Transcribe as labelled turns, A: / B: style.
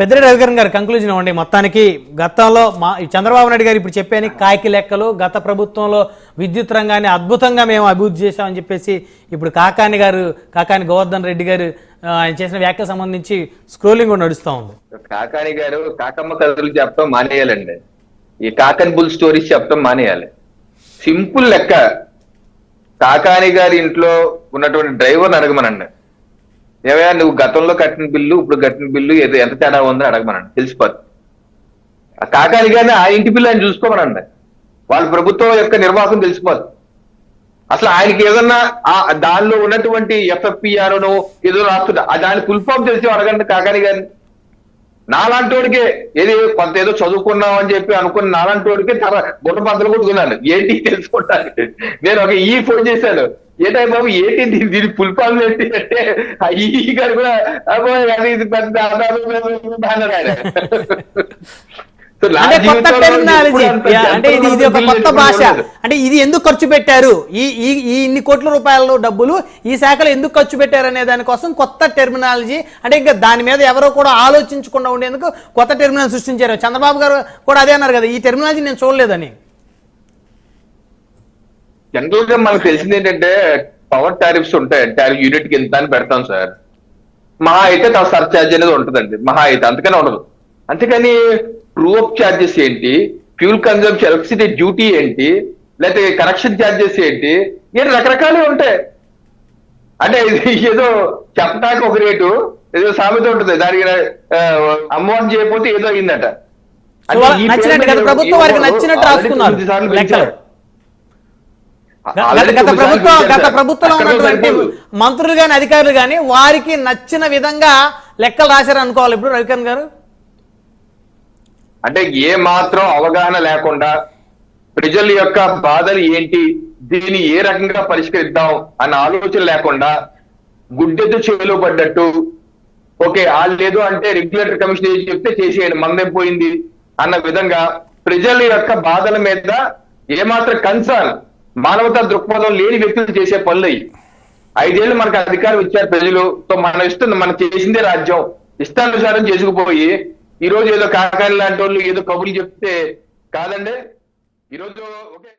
A: పెద్దిరెడ్డి రవికరణ్ గారు కంక్లూజన్ ఇవ్వండి మొత్తానికి గతంలో మా చంద్రబాబు నాయుడు గారు ఇప్పుడు చెప్పాను కాకి లెక్కలు గత ప్రభుత్వంలో విద్యుత్ రంగాన్ని అద్భుతంగా మేము అభివృద్ధి చేశామని చెప్పేసి ఇప్పుడు కాకాని గారు కాకాని గోవర్ధన్ రెడ్డి గారు ఆయన చేసిన వ్యాఖ్య సంబంధించి స్క్రోలింగ్ కూడా నడుస్తూ ఉంది.
B: కాకాని గారు కాకమ్మ కథలు చెప్పడం మానేయాలండి. ఈ కాకని బుల్ స్టోరీస్ చెప్పడం మానేయాలి. సింపుల్ లెక్క కాకాని గారి ఇంట్లో ఉన్నటువంటి డ్రైవర్ని అడగమనండి. ఏమయ్యా నువ్వు గతంలో కట్టిన బిల్లు ఇప్పుడు కట్టిన బిల్లు ఏదో ఎంత తేడా ఉందో అడగమనండి తెలిసిపోద్ది. ఆ కాకాని ఆ ఇంటి బిల్లు ఆయన చూసుకోమనండి. వాళ్ళ ప్రభుత్వం యొక్క నిర్వాహకం తెలిసిపోదు అసలు ఆయనకి ఏదన్నా ఆ దానిలో ఉన్నటువంటి ఎఫ్ఎఫ్పిఆర్ను ఏదో రాస్తుంటా ఆ దాని ఫుల్ ఫామ్ తెలిసి అడగండి కాకాని గారిని. నాలాంటోడికే ఏది కొంత ఏదో చదువుకున్నాం అని చెప్పి అనుకున్న నాలాంటోడికే తర బుట్ట బద్దలు కొట్టుకున్నాను. ఏంటి తెలుసుకుంటాను నేను ఒక ఈ ఫోన్ చేశాను. ఏంటో బాబు? ఏంటి దీని ఫామ్ ఏంటి? అంటే ఈ గారు కూడా అది ఇది పెద్ద అన్నారు ఆయన.
A: అంటే టెర్మినాలజీ ఇది. ఇది ఒక కొత్త భాష. అంటే ఇది ఎందుకు ఖర్చు పెట్టారు? ఈ ఈ ఇన్ని కోట్ల రూపాయల డబ్బులు ఈ శాఖలో ఎందుకు ఖర్చు పెట్టారు అనే దానికోసం కొత్త టెర్మినాలజీ అంటే ఇంకా దాని మీద ఎవరో కూడా ఆలోచించకుండా ఉండేందుకు కొత్త టెర్మినల్ సృష్టించారు. చంద్రబాబు గారు కూడా అదే అన్నారు కదా ఈ టెర్మినాలజీ నేను చూడలేదని.
B: జనరల్గా మనకు తెలిసింది ఏంటంటే పవర్ టారిఫ్స్ ఉంటాయి. టారిఫ్ యూనిట్కి ఎంత అని పెడతాం సార్ మహా అయితే సర్చార్జ్ అనేది ఉంటుందండి. మహా అయితే. అంతకనే ఉండదు. అంతేకాని ట్రూ అప్ ఛార్జెస్ ఏంటి? ఫ్యూల్ కన్జంప్షన్ ఎలక్ట్రిసిటీ డ్యూటీ ఏంటి? లేకపోతే కనెక్షన్ ఛార్జెస్ ఏంటి? ఏంటి రకరకాలే ఉంటాయి. అంటే ఇది ఏదో చెప్పడానికి ఒక రేటు ఏదో సామెత ఉంటుంది. దానికి అమౌంట్ చేయకపోతే ఏదో అయిందట.
A: ప్రభుత్వం వారికి
B: ఏమో
A: నచ్చినట్టు
B: already
A: రాసుకున్నారు. గత ప్రభుత్వం గత. ప్రభుత్వంలో ఉన్నటువంటి. మంత్రులు కానీ అధికారులు కానీ వారికి నచ్చిన విధంగా లెక్కలు రాశారు అనుకోవాలి ఇప్పుడు రవికరణ్ గారు
B: అంటే ఏ మాత్రం అవగాహన లేకుండా ప్రజల యొక్క బాధలు ఏంటి దీన్ని ఏ రకంగా పరిష్కరిద్దాం అన్న ఆలోచన లేకుండా గుడ్డెద్దు చేలో పడ్డట్టు ఓకే వాళ్ళు లేదు అంటే రెగ్యులేటరీ కమిషన్ ఏం చెప్తే చేసేయండి మందేం పోయింది అన్న విధంగా ప్రజల యొక్క బాధల మీద ఏమాత్రం కన్సర్న్ మానవతా దృక్పథం లేని వ్యక్తులు చేసే పనులు అయ్యి ఐదేళ్ళు మనకు అధికారం ఇచ్చారు ప్రజలు. మన ఇష్టం మనం చేసిందే రాజ్యం. ఇష్టానుసారం చేసుకుపోయి ఈ రోజు ఏదో కాకాని లాంటి వాళ్ళు ఏదో కబుర్లు చెప్తే కాదండి? ఈ రోజు ఓకే.